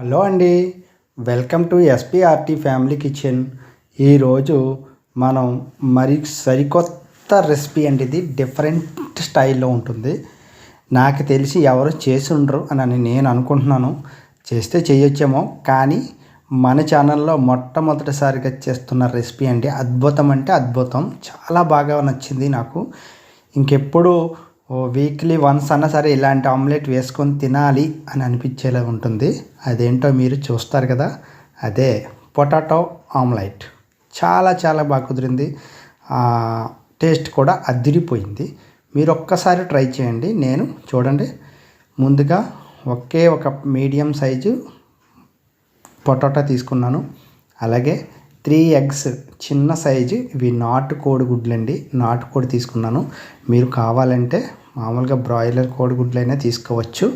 Hello అండి. Welcome to S P R T family kitchen. ఈరోజు మనం మరి సరికొత్త రెసిపీ అండి ఇది డిఫరెంట్ స్టైల్లో ఉంటుంది. నాకు తెలిసి ఎవరు చేసి ఉండరు అని నేను అనుకుంటున్నాను. చేస్తే చేయొచ్చేమో కానీ మన ఛానల్లో మొట్టమొదటిసారిగా చేస్తున్న రెసిపీ అండి అద్భుతం అంటే అద్భుతం. చాలా బాగా నచ్చింది నాకు. ఇంకెప్పుడు ఓ వీక్లీ వన్స్ అన్నా సరే ఇలాంటి ఆమ్లెట్ వేసుకొని తినాలి అని అనిపించేలా ఉంటుంది. అదేంటో మీరు చూస్తారు కదా. అదే పొటాటో ఆమ్లెట్. చాలా చాలా బాగా కుదిరింది. టేస్ట్ కూడా అదిరిపోయింది. మీరు ఒక్కసారి ట్రై చేయండి. నేను చూడండి. ముందుగా ఒకే ఒక మీడియం సైజు పొటాటో తీసుకున్నాను. అలాగే త్రీ ఎగ్స్ చిన్న సైజు ఇవి నాటు కోడి గుడ్లండి నాటు కోడి తీసుకున్నాను. మీరు కావాలంటే మామూలుగా బ్రాయిలర్ కోడిగుడ్లైనా తీసుకోవచ్చు.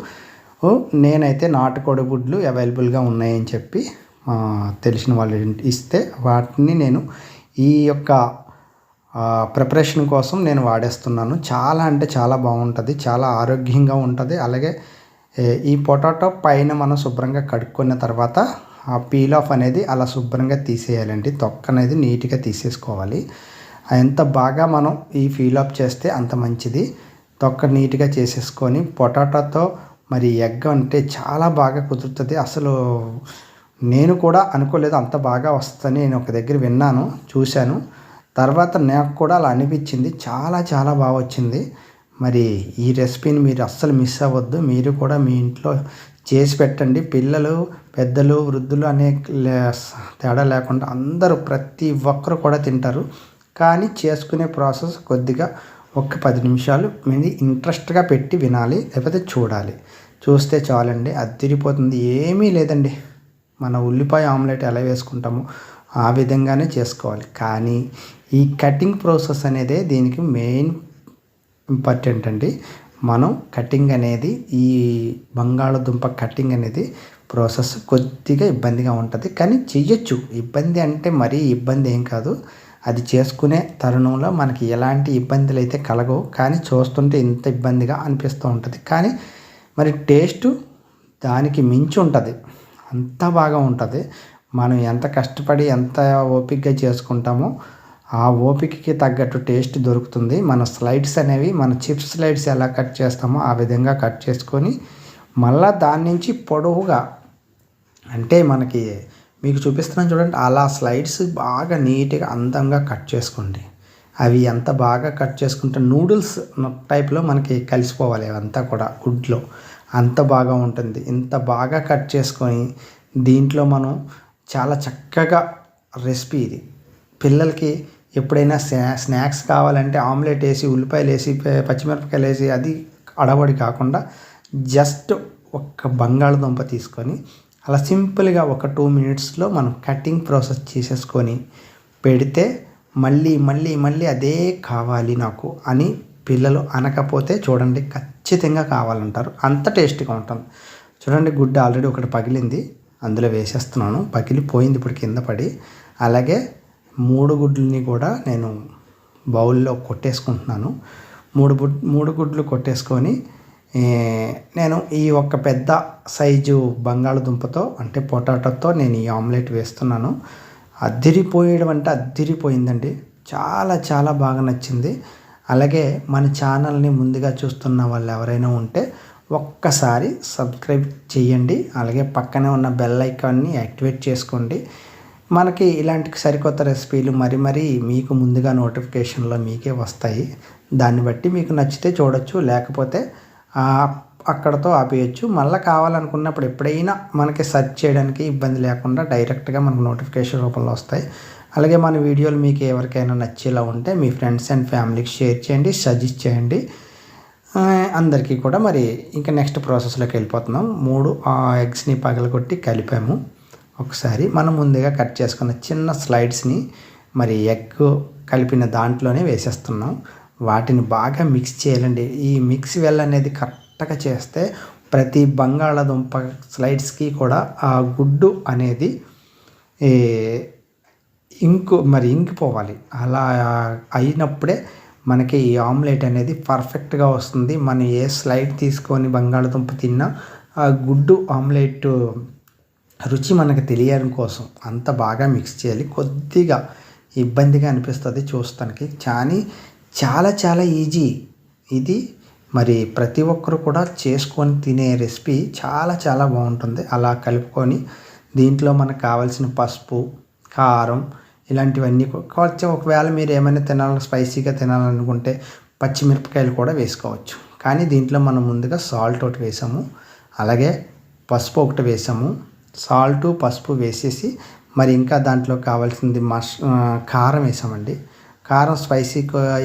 నేనైతే నాటుకోడి గుడ్లు అవైలబుల్గా ఉన్నాయని చెప్పి తెలిసిన వాళ్ళు ఇస్తే వాటిని నేను ఈ యొక్క ప్రిపరేషన్ కోసం నేను వాడేస్తున్నాను. చాలా అంటే చాలా బాగుంటుంది చాలా ఆరోగ్యంగా ఉంటుంది. అలాగే ఈ పొటాటో పైన మనం శుభ్రంగా కడుక్కున్న తర్వాత ఆ పీల్ ఆఫ్ అనేది అలా శుభ్రంగా తీసేయాలండి. తొక్క అనేది నీట్గా తీసేసుకోవాలి. ఎంత బాగా మనం ఈ ఫీల్ ఆఫ్ చేస్తే అంత మంచిది. తొక్క నీట్గా చేసేసుకొని పొటాటోతో మరి ఎగ్ అంటే చాలా బాగా కుదురుతుంది. అసలు నేను కూడా అనుకోలేదు అంత బాగా వస్తుందని నేను ఒక దగ్గర విన్నాను చూశాను. తర్వాత నాకు కూడా అలా అనిపించింది. చాలా చాలా బాగా వచ్చింది. మరి ఈ రెసిపీని మీరు అస్సలు మిస్ అవ్వద్దు. మీరు కూడా మీ ఇంట్లో చేసి పెట్టండి. పిల్లలు పెద్దలు వృద్ధులు అనే తేడా లేకుండా అందరూ ప్రతి ఒక్కరు కూడా తింటారు. కానీ చేసుకునే ప్రాసెస్ కొద్దిగా ఒక్క పది నిమిషాలు మీరు ఇంట్రెస్ట్గా పెట్టి వినాలి లేకపోతే చూడాలి. చూస్తే చాలండి అది తిరిగిపోతుంది ఏమీ లేదండి. మన ఉల్లిపాయ ఆమ్లెట్ ఎలా వేసుకుంటామో ఆ విధంగానే చేసుకోవాలి. కానీ ఈ కటింగ్ ప్రాసెస్ అనేదే దీనికి మెయిన్ ఇంపార్టెంట్ అండి. మనం కటింగ్ అనేది ఈ బంగాళదుంప కటింగ్ అనేది ప్రాసెస్ కొద్దిగా ఇబ్బందిగా ఉంటుంది. కానీ చెయ్యొచ్చు. ఇబ్బంది అంటే మరీ ఇబ్బంది ఏం కాదు. అది చేసుకునే తరుణంలో మనకి ఎలాంటి ఇబ్బందులు అయితే కలగవు. కానీ చూస్తుంటే ఇంత ఇబ్బందిగా అనిపిస్తూ ఉంటుంది. కానీ మరి టేస్ట్ దానికి మించి ఉంటుంది. అంత బాగా ఉంటుంది. మనం ఎంత కష్టపడి ఎంత ఓపికగా చేసుకుంటామో ఆ ఓపికకి తగ్గట్టు టేస్ట్ దొరుకుతుంది. మన స్లైడ్స్ అనేవి మన చిప్స్ స్లైడ్స్ ఎలా కట్ చేస్తామో ఆ విధంగా కట్ చేసుకొని మళ్ళా దాని నుంచి పొడవుగా అంటే మనకి మీకు చూపిస్తున్నాను చూడండి అలా స్లైడ్స్ బాగా నీట్గా అందంగా కట్ చేసుకోండి. అవి ఎంత బాగా కట్ చేసుకుంటే నూడిల్స్ టైప్లో మనకి కలిసిపోవాలి అవంతా కూడా గుడ్లో. అంత బాగా ఉంటుంది. ఇంత బాగా కట్ చేసుకొని దీంట్లో మనం చాలా చక్కగా రెసిపీ ఇది. పిల్లలకి ఎప్పుడైనా స్నాక్స్ కావాలంటే ఆమ్లెట్ వేసి ఉల్లిపాయలు వేసి పచ్చిమిరపకాయలు వేసి అది అడవడి కాకుండా జస్ట్ ఒక్క బంగాళదుంప తీసుకొని అలా సింపుల్గా ఒక టూ మినిట్స్లో మనం కటింగ్ ప్రాసెస్ చేసేసుకొని పెడితే మళ్ళీ మళ్ళీ మళ్ళీ అదే కావాలి నాకు అని పిల్లలు అనకపోతే చూడండి ఖచ్చితంగా కావాలంటారు. అంత టేస్ట్గా ఉంటుంది. చూడండి గుడ్డ ఆల్రెడీ ఒకటి పగిలింది. అందులో వేసేస్తున్నాను. పగిలిపోయింది ఇప్పుడు కింద పడి. అలాగే మూడు గుడ్లని కూడా నేను బౌల్లో కొట్టేసుకుంటున్నాను. మూడు మూడు గుడ్లు కొట్టేసుకొని నేను ఈ ఒక్క పెద్ద సైజు బంగాళదుంపతో అంటే పొటాటోతో నేను ఈ ఆమ్లెట్ వేస్తున్నాను. అద్దిరిపోయడం అంటే అద్దిరిపోయిందండి. చాలా చాలా బాగా నచ్చింది. అలాగే మన ఛానల్ని ముందుగా చూస్తున్న వాళ్ళు ఎవరైనా ఉంటే ఒక్కసారి సబ్స్క్రైబ్ చేయండి అలాగే పక్కనే ఉన్న బెల్ ఐకాన్ని యాక్టివేట్ చేసుకోండి. మనకి ఇలాంటి సరికొత్త రెసిపీలు మరి మరీ మీకు ముందుగా నోటిఫికేషన్లో మీకే వస్తాయి. దాన్ని బట్టి మీకు నచ్చితే చూడొచ్చు లేకపోతే అక్కడతో ఆపేయచ్చు. మళ్ళీ కావాలనుకున్నప్పుడు ఎప్పుడైనా మనకి సెర్చ్ చేయడానికి ఇబ్బంది లేకుండా డైరెక్ట్గా మనకు నోటిఫికేషన్ రూపంలో వస్తాయి. అలాగే మన వీడియోలు మీకు ఎవరికైనా నచ్చేలా ఉంటే మీ ఫ్రెండ్స్ అండ్ ఫ్యామిలీకి షేర్ చేయండి సజెస్ట్ చేయండి. అందరికీ కూడా మరి ఇంకా నెక్స్ట్ ప్రాసెస్లోకి వెళ్ళిపోతున్నాం. మూడు ఆ ఎగ్స్ని పగలగొట్టి కలిపాము. ఒకసారి మనం ముందుగా కట్ చేసుకున్న చిన్న స్లైడ్స్ని మరి ఎగ్ కలిపిన దాంట్లోనే వేసేస్తున్నాం. వాటిని బాగా మిక్స్ చేయాలండి. ఈ మిక్స్ వెల్ అనేది కరెక్ట్గా చేస్తే ప్రతి బంగాళాదుంప స్లైడ్స్కి కూడా ఆ గుడ్డు అనేది ఇంకు మరి ఇంకిపోవాలి అలా అయినప్పుడే మనకి ఈ ఆమ్లెట్ అనేది పర్ఫెక్ట్గా వస్తుంది. మనం ఏ స్లైడ్ తీసుకొని బంగాళదుంప తిన్నా ఆ గుడ్డు ఆమ్లెట్ రుచి మనకు తెలియడం కోసం అంత బాగా మిక్స్ చేయాలి. కొద్దిగా ఇబ్బందిగా అనిపిస్తుంది చూస్తానికి. కానీ చాలా చాలా ఈజీ ఇది మరి ప్రతి ఒక్కరు కూడా చేసుకొని తినే రెసిపీ చాలా చాలా బాగుంటుంది. అలా కలుపుకొని దీంట్లో మనకు కావాల్సిన పసుపు కారం ఇలాంటివన్నీ కొంచెం ఒకవేళ మీరు ఏమైనా తినాలని స్పైసీగా తినాలనుకుంటే పచ్చిమిరపకాయలు కూడా వేసుకోవచ్చు. కానీ దీంట్లో మనం ముందుగా సాల్ట్ ఒకటి వేసాము. అలాగే పసుపు ఒకటి వేసాము. సాల్ట్ పసుపు వేసేసి మరి ఇంకా దాంట్లో కావాల్సింది మష్ కారం వేసామండి. కారం స్పైసీ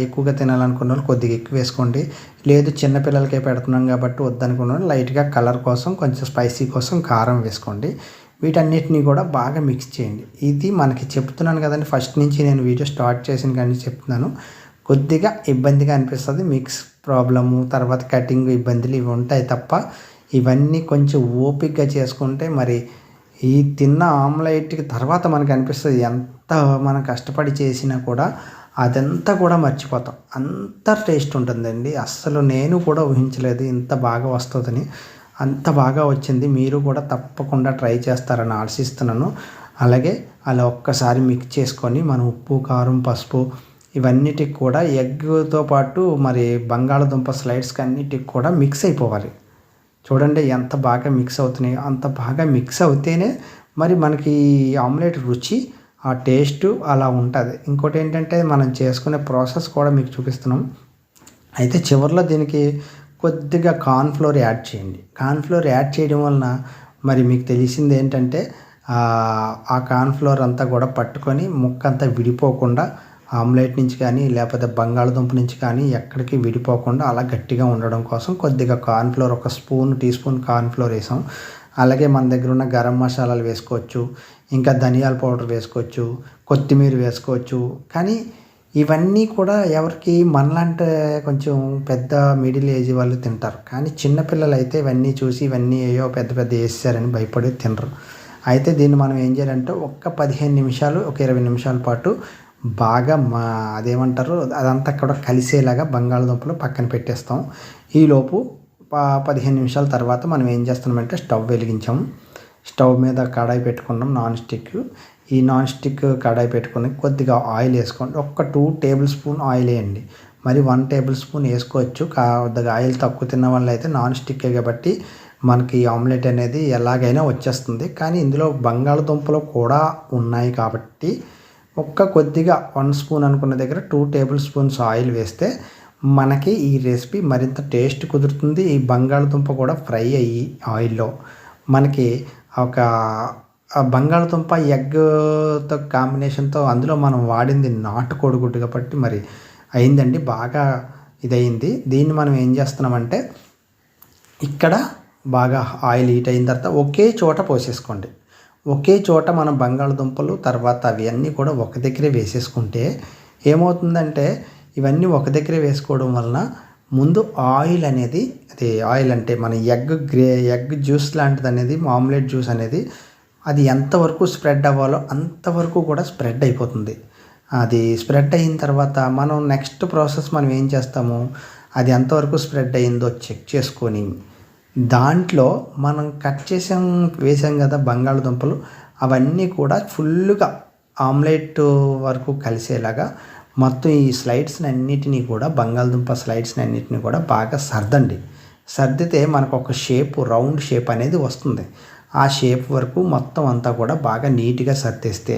ఎక్కువగా తినాలనుకున్న వాళ్ళు కొద్దిగా ఎక్కువ వేసుకోండి. లేదు చిన్నపిల్లలకే పెడుతున్నాం కాబట్టి వద్దనుకున్న వాళ్ళు లైట్గా కలర్ కోసం కొంచెం స్పైసీ కోసం కారం వేసుకోండి. వీటన్నిటిని కూడా బాగా మిక్స్ చేయండి. ఇది మనకి చెప్తున్నాను కదండి ఫస్ట్ నుంచి నేను వీడియో స్టార్ట్ చేసిన కానీ చెప్తున్నాను. కొద్దిగా ఇబ్బందిగా అనిపిస్తుంది. మిక్స్ ప్రాబ్లము తర్వాత కటింగ్ ఇబ్బందులు ఇవి ఉంటాయి తప్ప ఇవన్నీ కొంచెం ఓపిక్గా చేసుకుంటే మరి ఈ తిన్న ఆమ్లెట్కి తర్వాత మనకు అనిపిస్తుంది ఎంత మనం కష్టపడి చేసినా కూడా అదంతా కూడా మర్చిపోతాం. అంత టేస్ట్ ఉంటుందండి. అస్సలు నేను కూడా ఊహించలేదు ఇంత బాగా వస్తుందని. అంత బాగా వచ్చింది. మీరు కూడా తప్పకుండా ట్రై చేస్తారని ఆశిస్తున్నాను. అలాగే అలా ఒక్కసారి మిక్స్ చేసుకొని మన ఉప్పు కారం పసుపు ఇవన్నిటికి కూడా ఎగ్తో పాటు మరి బంగాళదుంప స్లైడ్స్కి అన్నిటికి కూడా మిక్స్ అయిపోవాలి. చూడండి ఎంత బాగా మిక్స్ అవుతున్నాయో. అంత బాగా మిక్స్ అవుతేనే మరి మనకి ఆమ్లెట్ రుచి ఆ టేస్ట్ అలా ఉంటుంది. ఇంకోటి ఏంటంటే మనం చేసుకునే ప్రాసెస్ కూడా మీకు చూపిస్తున్నాం. అయితే చివరిలో దీనికి కొద్దిగా కార్న్ఫ్లోర్ యాడ్ చేయండి. కార్న్ఫ్లోర్ యాడ్ చేయడం వలన మరి మీకు తెలిసింది ఏంటంటే ఆ కార్న్ఫ్లోర్ అంతా కూడా పట్టుకొని ముక్క అంతా విడిపోకుండా ఆమ్లెట్ నుంచి కానీ లేకపోతే బంగాళదుంప నుంచి కానీ ఎక్కడికి విడిపోకుండా అలా గట్టిగా ఉండడం కోసం కొద్దిగా కార్న్ఫ్లోర్ ఒక స్పూన్ టీ స్పూన్ కార్న్ఫ్లోర్ వేసాం. అలాగే మన దగ్గర ఉన్న గరం మసాలాలు వేసుకోవచ్చు. ఇంకా ధనియాల పౌడర్ వేసుకోవచ్చు కొత్తిమీర వేసుకోవచ్చు. కానీ ఇవన్నీ కూడా ఎవరికి మనలాంటి కొంచెం పెద్ద మిడిల్ ఏజ్ వాళ్ళు తింటారు. కానీ చిన్నపిల్లలు అయితే ఇవన్నీ చూసి ఇవన్నీ ఏయో పెద్ద పెద్ద వేసారని భయపడి తినరు. అయితే దీన్ని మనం ఏం చేయాలంటే ఒక్క పదిహేను నిమిషాలు ఒక ఇరవై నిమిషాల పాటు బాగా మా అదేమంటారు అదంతా కూడా కలిసేలాగా బంగాళదుంపలు పక్కన పెట్టేస్తాం. ఈలోపు పదిహేను నిమిషాల తర్వాత మనం ఏం చేస్తున్నామంటే స్టవ్ వెలిగించాము స్టవ్ మీద కడాయి పెట్టుకున్నాం నాన్ స్టిక్ ఈ నాన్ స్టిక్ కడాయి పెట్టుకుని కొద్దిగా ఆయిల్ వేసుకోండి. ఒక్క టూ టేబుల్ స్పూన్ ఆయిల్ వేయండి. మరి వన్ టేబుల్ స్పూన్ వేసుకోవచ్చు కొద్దిగా ఆయిల్ తక్కువ తిన్న వల్ల అయితే నాన్ స్టిక్కే కాబట్టి మనకి ఆమ్లెట్ అనేది ఎలాగైనా వచ్చేస్తుంది. కానీ ఇందులో బంగాళదుంపలు కూడా ఉన్నాయి కాబట్టి ఒక్క కొద్దిగా వన్ స్పూన్ అనుకున్న దగ్గర టూ టేబుల్ స్పూన్స్ ఆయిల్ వేస్తే మనకి ఈ రెసిపీ మరింత టేస్ట్ కుదురుతుంది. ఈ బంగాళదుంప కూడా ఫ్రై అయ్యి ఆయిల్లో మనకి ఒక బంగాళదుంప ఎగ్తో కాంబినేషన్తో అందులో మనం వాడింది నాటుకోడి గుడ్డు కాబట్టి మరి అయిందండి. బాగా ఇదయింది. దీన్ని మనం ఏం చేస్తున్నామంటే ఇక్కడ బాగా ఆయిల్ హీట్ అయిన తర్వాత ఒకే చోట పోసేసుకోండి. ఒకే చోట మనం బంగాళదుంపలు తర్వాత అవి అన్నీ కూడా ఒక దగ్గరే వేసేసుకుంటే ఏమవుతుందంటే ఇవన్నీ ఒక దగ్గరే వేసుకోవడం వలన ముందు ఆయిల్ అనేది అది ఆయిల్ అంటే మన ఎగ్ గ్రే ఎగ్ జ్యూస్ లాంటిది అనేది ఆమ్లెట్ జ్యూస్ అనేది అది ఎంతవరకు స్ప్రెడ్ అవ్వాలో అంతవరకు కూడా స్ప్రెడ్ అయిపోతుంది. అది స్ప్రెడ్ అయిన తర్వాత మనం నెక్స్ట్ ప్రాసెస్ మనం ఏం చేస్తాము? అది ఎంతవరకు స్ప్రెడ్ అయిందో చెక్ చేసుకొని దాంట్లో మనం కట్ చేసాం వేసాం కదా బంగాళదుంపలు అవన్నీ కూడా ఫుల్గా ఆమ్లెట్ వరకు కలిసేలాగా మొత్తం ఈ స్లైడ్స్ని అన్నిటినీ కూడా బంగాళదుంప స్లైడ్స్ని అన్నిటిని కూడా బాగా సర్దండి. సర్దితే మనకు ఒక షేప్ రౌండ్ షేప్ అనేది వస్తుంది. ఆ షేప్ వరకు మొత్తం అంతా కూడా బాగా నీట్గా సర్దేస్తే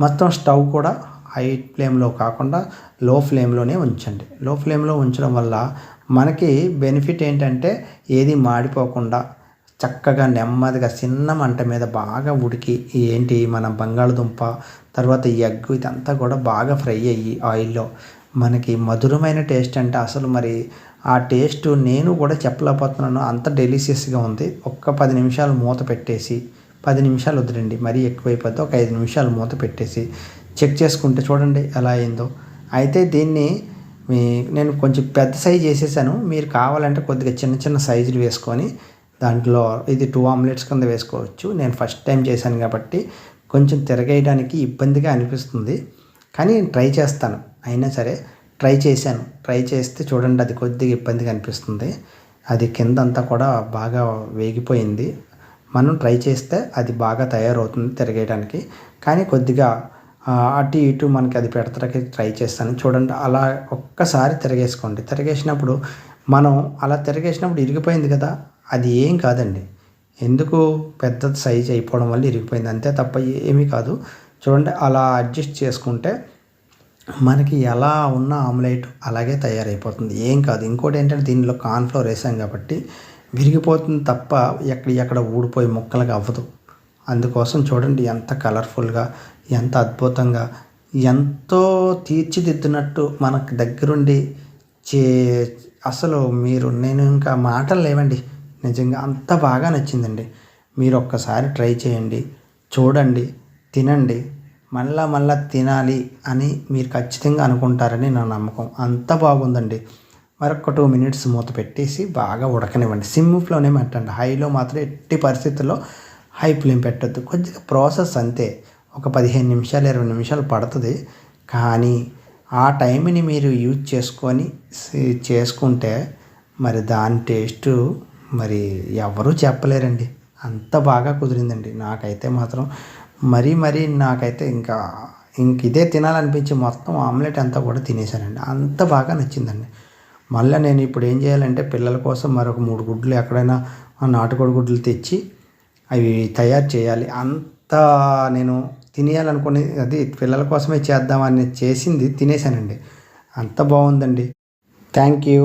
మొత్తం స్టవ్ కూడా హై ఫ్లేమ్లో కాకుండా లో ఫ్లేమ్లోనే ఉంచండి. లో ఫ్లేమ్లో ఉంచడం వల్ల మనకి బెనిఫిట్ ఏంటంటే ఏది మాడిపోకుండా చక్కగా నెమ్మదిగా చిన్న మంట మీద బాగా ఉడికి ఏంటి మన బంగాళదుంప తర్వాత ఎగ్ ఇదంతా కూడా బాగా ఫ్రై అయ్యి ఆయిల్లో. మనకి మధురమైన టేస్ట్ అంటే అసలు మరి ఆ టేస్ట్ నేను కూడా చెప్పలేకపోతున్నాను. అంత డెలిషియస్గా ఉంది. ఒక్క పది నిమిషాలు మూత పెట్టేసి పది నిమిషాలు వద్దురండి మరీ ఎక్కువైపోతే ఒక ఐదు నిమిషాలు మూత పెట్టేసి చెక్ చేసుకుంటే చూడండి ఎలా అయిందో. అయితే దీన్ని మీ నేను కొంచెం పెద్ద సైజ్ వేసేసాను మీరు కావాలంటే కొద్దిగా చిన్న చిన్న సైజులు వేసుకొని దాంట్లో ఇది టూ ఆమ్లెట్స్ కింద వేసుకోవచ్చు. నేను ఫస్ట్ టైం చేశాను కాబట్టి కొంచెం తిరగేయడానికి ఇబ్బందిగా అనిపిస్తుంది. కానీ ట్రై చేస్తాను. అయినా సరే ట్రై చేశాను. ట్రై చేస్తే చూడండి అది కొద్దిగా ఇబ్బందిగా అనిపిస్తుంది. అది కింద అంతా కూడా బాగా వేగిపోయింది. మనం ట్రై చేస్తే అది బాగా తయారవుతుంది తిరగేయడానికి. కానీ కొద్దిగా అటు ఇటు మనకి అది పెడతానికి ట్రై చేస్తాను. చూడండి అలా ఒక్కసారి తిరగేసుకోండి. తిరగేసినప్పుడు మనం అలా తిరగేసినప్పుడు ఇరిగిపోయింది కదా. అది ఏం కాదండి. ఎందుకు పెద్ద సైజ్ అయిపోవడం వల్ల ఇరిగిపోయింది? అంతే తప్ప ఏమీ కాదు. చూడండి అలా అడ్జస్ట్ చేసుకుంటే మనకి ఎలా ఉన్న ఆమ్లెట్ అలాగే తయారైపోతుంది. ఏం కాదు. ఇంకోటి ఏంటంటే దీనిలో కార్న్ఫ్లోర్ వేసాం కాబట్టి విరిగిపోతుంది తప్ప ఎక్కడ ఎక్కడ ఊడిపోయి ముక్కలుగా అవ్వదు. అందుకోసం చూడండి ఎంత కలర్ఫుల్గా ఎంత అద్భుతంగా ఎంతో తీర్చిదిద్దినట్టు మనకు దగ్గరుండి చే అసలు మీరు నేను ఇంకా మాటలు లేవండి. నిజంగా అంత బాగా నచ్చిందండి. మీరు ఒక్కసారి ట్రై చేయండి చూడండి తినండి. మళ్ళా మళ్ళా తినాలి అని మీరు ఖచ్చితంగా అనుకుంటారని నా నమ్మకం. అంత బాగుందండి. మరొక టూ మినిట్స్ మూత పెట్టేసి బాగా ఉడకనివ్వండి. సిమ్ ఫ్లోనే పెట్టండి. హైలో మాత్రం ఎట్టి పరిస్థితుల్లో హై ఫ్లేమ్ పెట్టద్దు. కొద్దిగా ప్రాసెస్ అంతే. ఒక పదిహేను నిమిషాలు ఇరవై నిమిషాలు పడుతుంది. కానీ ఆ టైంని మీరు యూజ్ చేసుకొని చేసుకుంటే మరి దాని టేస్టు మరి ఎవరూ చెప్పలేరండి. అంత బాగా కుదిరిందండి. నాకైతే మాత్రం మరీ మరీ నాకైతే ఇంకా ఇంక ఇదే తినాలనిపించి మొత్తం ఆమ్లెట్ అంతా కూడా తినేసానండి అంత బాగా నచ్చిందండి. మళ్ళీ నేను ఇప్పుడు ఏం చేయాలంటే పిల్లల కోసం మరొక మూడు గుడ్లు ఎక్కడైనా నాటుకోడి గుడ్లు తెచ్చి అవి తయారు చేయాలి. అంత నేను తినేయాలనుకునే అది పిల్లల కోసమే చేద్దామని చేసింది తినేసానండి అంత బాగుందండి. Thank you.